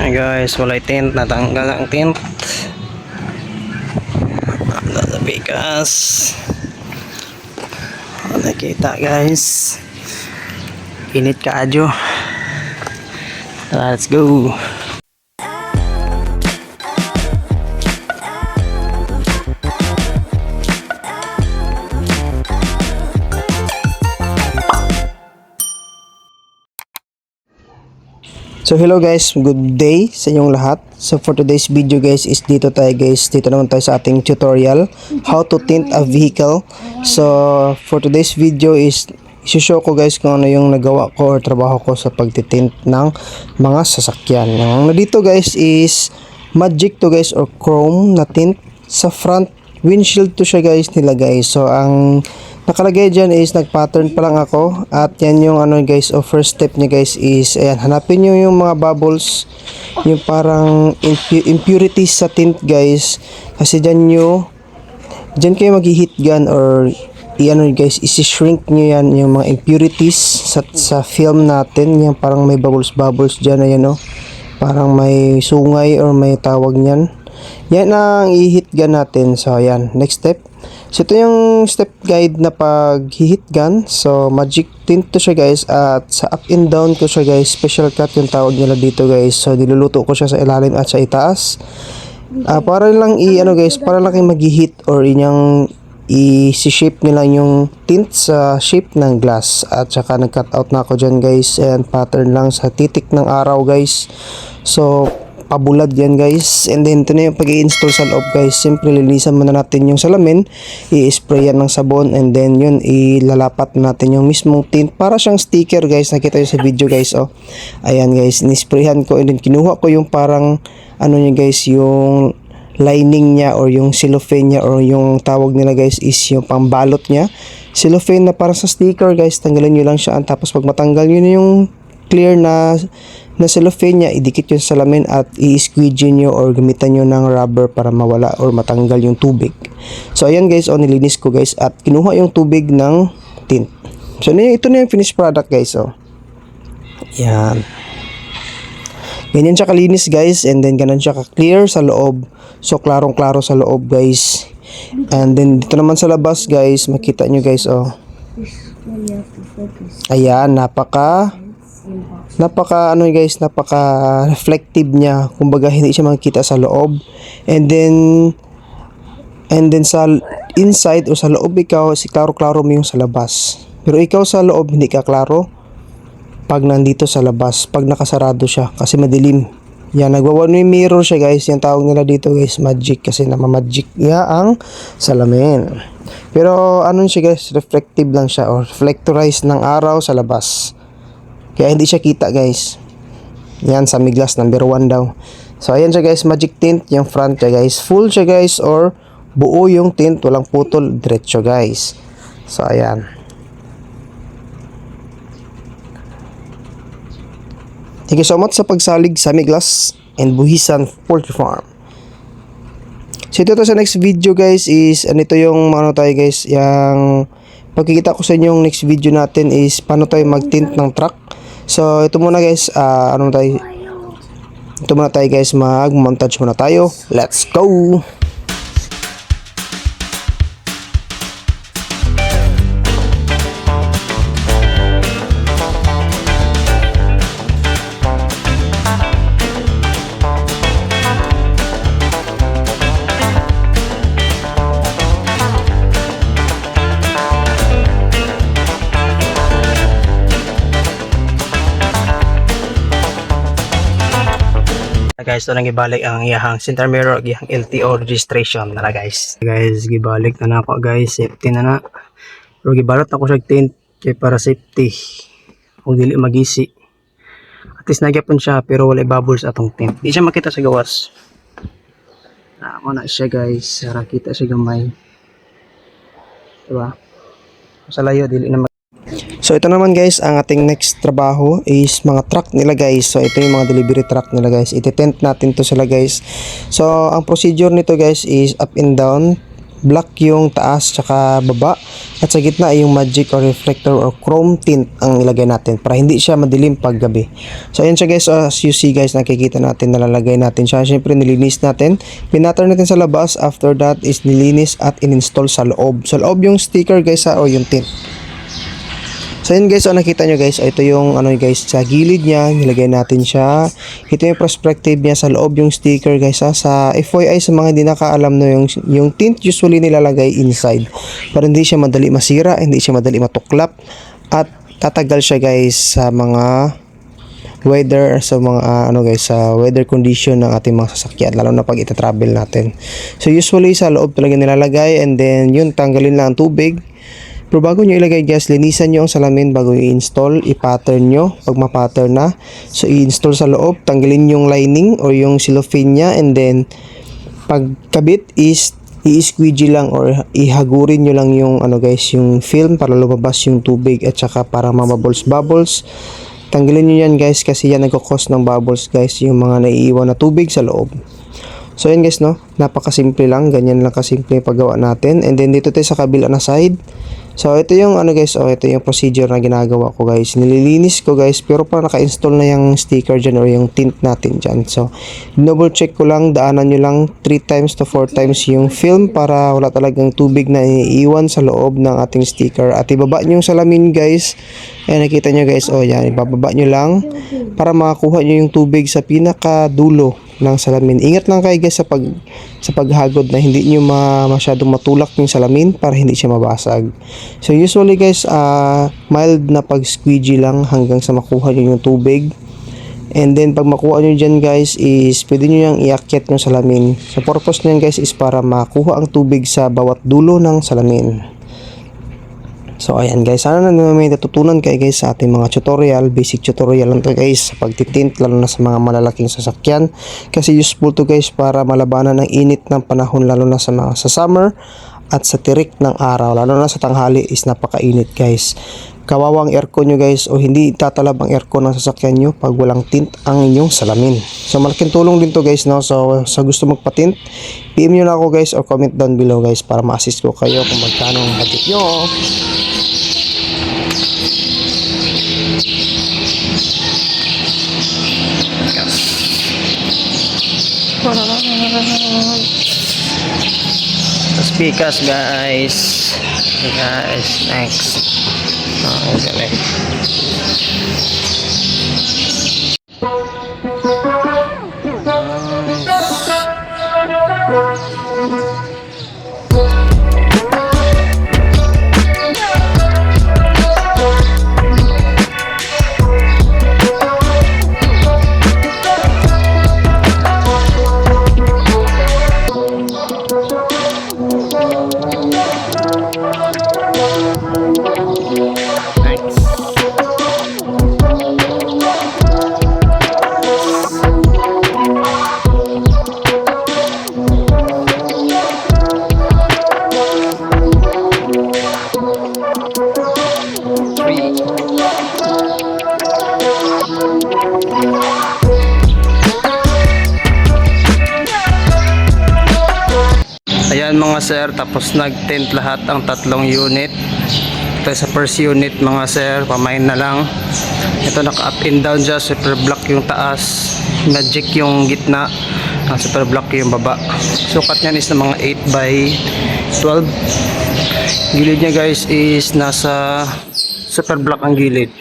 Hey guys, walay tint. Natanggal ang tint. Nasa pikas. Nakita guys. Init ka adyo. Let's go. So hello guys, good day sa inyong lahat. So for today's video guys is dito tayo guys, dito naman tayo sa ating tutorial how to tint a vehicle. So for today's video is isushow ko guys kung ano yung nagawa ko or trabaho ko sa pagtitint ng mga sasakyan. Ang dito guys is magic to guys or chrome na tint sa front windshield to siya guys nilagay. So ang nakalagay dyan is nag-pattern pa lang ako. At yan yung ano guys o first step niya guys is ayan hanapin nyo yung mga bubbles. Yung parang impu- impurities sa tint guys. Kasi dyan nyo dyan kayo mag-heat gun or i-ano guys isi-shrink nyo yan yung mga impurities sa, sa film natin. Yung parang may bubbles bubbles dyan ayan o parang may sungay or may tawag niyan yan ang i-hit gun natin so ayan next step So ito yung step guide na pag hit gun. So magic tint to siya guys at sa up and down ko siya guys. Special cut yung tawag nila dito guys. So niluluto ko siya sa ilalim at sa itaas. Ah para lang i ano guys, para lang kayo mag-hit or inyang i-shape nila yung tint sa shape ng glass at saka nag-cut out na ako dyan guys and pattern lang sa titik ng araw guys so pabulad yan guys. And then ito na yung pag install sa loob guys. Simple linisan muna natin yung salamin. I-spray yan ng sabon. And then yun ilalapat natin yung mismong tint para siyang sticker guys. Nakita nyo sa video guys oh. Ayan guys. Nisprayhan ko. And then kinuha ko yung parang ano nyo guys yung lining niya or yung cellophane niya or yung tawag nila guys is yung pambalot niya. Cellophane na para sa sticker guys. Tanggalin nyo lang siya. Tapos pag matanggal nyo na yung clear na na cellophane niya, idikit yun sa salamin at i-squeegee nyo or gamitan nyo ng rubber para mawala or matanggal yung tubig. So, ayan guys, oh, nilinis ko guys at kinuha yung tubig ng tint. So, ito na yung finished product guys, oh. Yan. Ganyan siya kalinis guys and then ganun siya ka-clear sa loob. So, klarong-klaro sa loob guys. And then dito naman sa labas guys, makita nyo guys, oh. Ayan, napaka napaka ano guys, napaka reflective niya. Kumbaga hindi siya makikita sa loob. And then and then sa inside o sa loob ikaw, si klaro-klaro mo yung sa labas. Pero ikaw sa loob hindi ka klaro pag nandito sa labas, pag nakasarado siya kasi madilim. Yan, nagwa one way mirror siya guys. Yung tawag nila dito guys, magic kasi namamagic niya ang salamin. Pero ano siya guys, reflective lang siya or reflectorize ng araw sa labas. Kaya hindi siya kita guys. Yan, sa glass number 1 daw. So ayan siya guys, magic tint yung front siya guys. Full siya guys or buo yung tint, walang putol, diretso guys. So ayan. Thank you so much sa pagsalig sa Miglas and Buhisan Poultry Farm. So ito to sa next video guys is anito yung ano tayo guys, yung pagkikita ko sa inyong next video natin is paano tayo mag-tint ng truck. So ito muna guys, ah, ano tayo ito muna tayo guys, mag-montage muna tayo. Let's go! Guys, ito nang gibalik ang iyahang center mirror, iyahang LTO registration na na guys. Guys, gibalik na na ako guys, safety na na. Pero gibalot ako siya tint kay para safety. Kung dili magisi. At least nagyapon siya pero wala bubbles atong tint. Di siya makita sa gawas. Na mo na siya guys, para kita siya gamay. Diba? Sa layo dili na So ito naman guys, ang ating next trabaho is mga truck nila guys. So ito yung mga delivery truck nila guys. Ititent natin to sila guys. So ang procedure nito guys is up and down. black yung taas tsaka baba at sa gitna ay yung magic or reflector or chrome tint ang ilagay natin para hindi siya madilim pag gabi. So ayan siya guys, as you see guys, nakikita natin nalalagay natin siya. Syempre nilinis natin, pinatter natin sa labas, after that is nilinis at in-install sa loob. Sa loob yung sticker guys ha, o yung tint. So yun guys, so nakita nyo guys, ito yung ano guys, sa gilid niya, nilagay natin siya. Ito yung perspective niya sa loob yung sticker guys ha. Sa FYI sa mga hindi nakaalam no, yung, yung tint usually nilalagay inside. Para hindi siya madali masira, hindi siya madali matuklap. At tatagal siya guys sa mga weather sa mga ah, ano guys sa weather condition ng ating mga sasakyan lalo na pag ita-travel natin. So usually sa loob talaga nilalagay and then yun tanggalin lang ang tubig pero bago nyo ilagay guys, linisan nyo ang salamin bago i-install, i-pattern nyo pag ma-pattern na. So i-install sa loob, tanggalin yung lining or yung cellophane nya and then pagkabit is i-squeegee lang or ihagurin nyo lang yung ano guys, yung film para lumabas yung tubig at saka para mamabubbles bubbles. Tanggalin nyo yan guys kasi yan nagkakos ng bubbles guys, yung mga naiiwan na tubig sa loob. So yun guys no, napakasimple lang, ganyan lang kasimple yung paggawa natin. And then dito tayo sa kabila na side. So ito yung ano guys, oh ito yung procedure na ginagawa ko guys. Nililinis ko guys, pero pa naka-install na yung sticker dyan or yung tint natin dyan. So double check ko lang, daanan nyo lang 3 times to 4 times yung film para wala talagang tubig na iiwan sa loob ng ating sticker. At ibaba nyo yung salamin guys. Ayan nakita nyo guys, oh yan, ibababa nyo lang para makakuha nyo yung tubig sa pinaka dulo ng salamin. Ingat lang kayo guys sa pag sa paghagod na hindi niyo ma, masyadong matulak yung salamin para hindi siya mabasag. So usually guys, ah mild na pag squeegee lang hanggang sa makuha niyo yung tubig. And then pag makuha nyo dyan guys is pwede nyo yung iakyat yung salamin. Sa purpose nyan guys is para makuha ang tubig sa bawat dulo ng salamin. So ayan guys, sana na may natutunan kayo guys sa ating mga tutorial, basic tutorial lang to guys. Sa pagtitint lalo na sa mga malalaking sasakyan. Kasi useful to guys para malabanan ng init ng panahon lalo na sa mga sa summer at sa tirik ng araw. Lalo na sa tanghali is napakainit guys. Kawawang aircon nyo guys o hindi tatalab ang aircon ng sasakyan nyo pag walang tint ang inyong salamin. So malaking tulong din to guys no. So sa gusto magpa-tint, PM nyo na ako guys or comment down below guys para ma-assist ko kayo kung magkano ang budget nyo. Speakers guys. Guys, next. Oh, galing. Ayan sir, tapos nag-tent lahat ang tatlong unit. Ito sa first unit mga sir, pamain na lang. Ito naka up and down siya, super block yung taas, magic yung gitna, super block yung baba. Sukat niyan is na mga 8 by 12. Gilid niya guys is nasa super block ang gilid.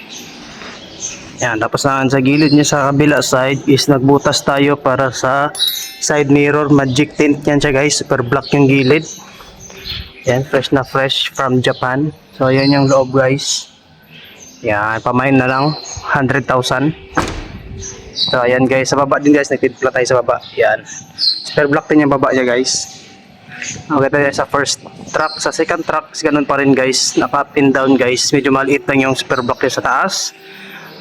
Yan, tapos sa gilid niya sa kabila side is nagbutas tayo para sa side mirror magic tint yan siya guys. Super black yung gilid. Yan fresh na fresh from Japan. So yan yung loob guys. Yan pamain na lang. 100,000 so ayan guys. Sa baba din guys nagtitipla tayo sa baba. Yan. Super black din yung baba niya guys. Okay tayo sa first truck. Sa second truck, ganun pa rin guys. Naka up down guys. Medyo maliit lang yung super block niya sa taas.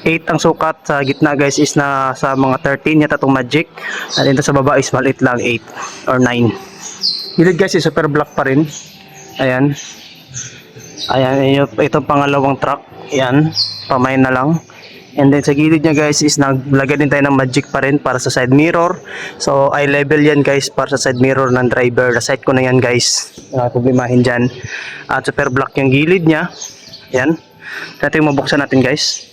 8 ang sukat sa gitna guys is na sa mga 13 yata itong magic at ito sa baba is maliit lang 8 or 9 gilid guys is super black pa rin ayan ayan ito, itong pangalawang truck ayan pamain na lang And then sa gilid niya guys is naglagay din tayo ng magic pa rin para sa side mirror. So eye level yan guys para sa side mirror ng driver. Nasight ko na yan guys. Uh, problemahin dyan. At super black yung gilid niya. Yan. Natin mabuksan natin guys.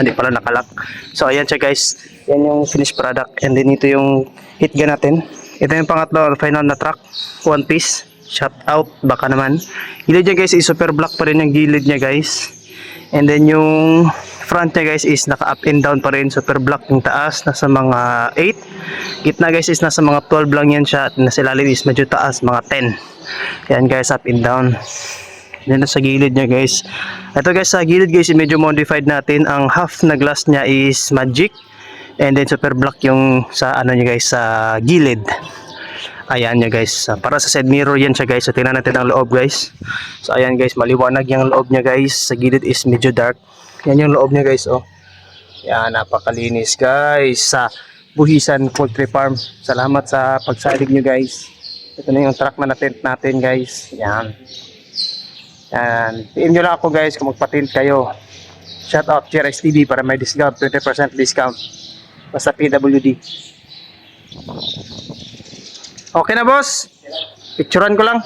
Hindi pala nakalak. So ayan siya guys. Yan yung finished product. And then ito yung hit gun natin. Ito yung pangatlo final na track. One piece. Shut out. Baka naman. Gilid niya guys is super black pa rin yung gilid niya guys. And then yung front niya guys is naka up and down pa rin. Super black yung taas. Nasa mga 8. Gitna guys is nasa mga 12 lang yan siya. At nasa ilalim is medyo taas. Mga 10. Yan guys up and down. Yan sa gilid niya guys. Ito guys sa gilid guys medyo modified natin. Ang half na glass niya is magic. And then super black yung sa ano niya guys sa gilid. Ayan niya guys. Para sa side mirror yan siya guys. So tingnan natin ang loob guys. So ayan guys, maliwanag yung loob niya guys. Sa gilid is medyo dark. Yan yung loob niya guys oh. Yan, napakalinis guys sa Buhisan Poultry Farm. Salamat sa pagsalig nyo guys. Ito na yung truck na natent natin guys. Yan. Yan. PM nyo lang ako guys kung magpatint kayo. Shout out Cherex TV para may discount. 20% discount. Basta PWD. Okay na boss? Picturean ko lang.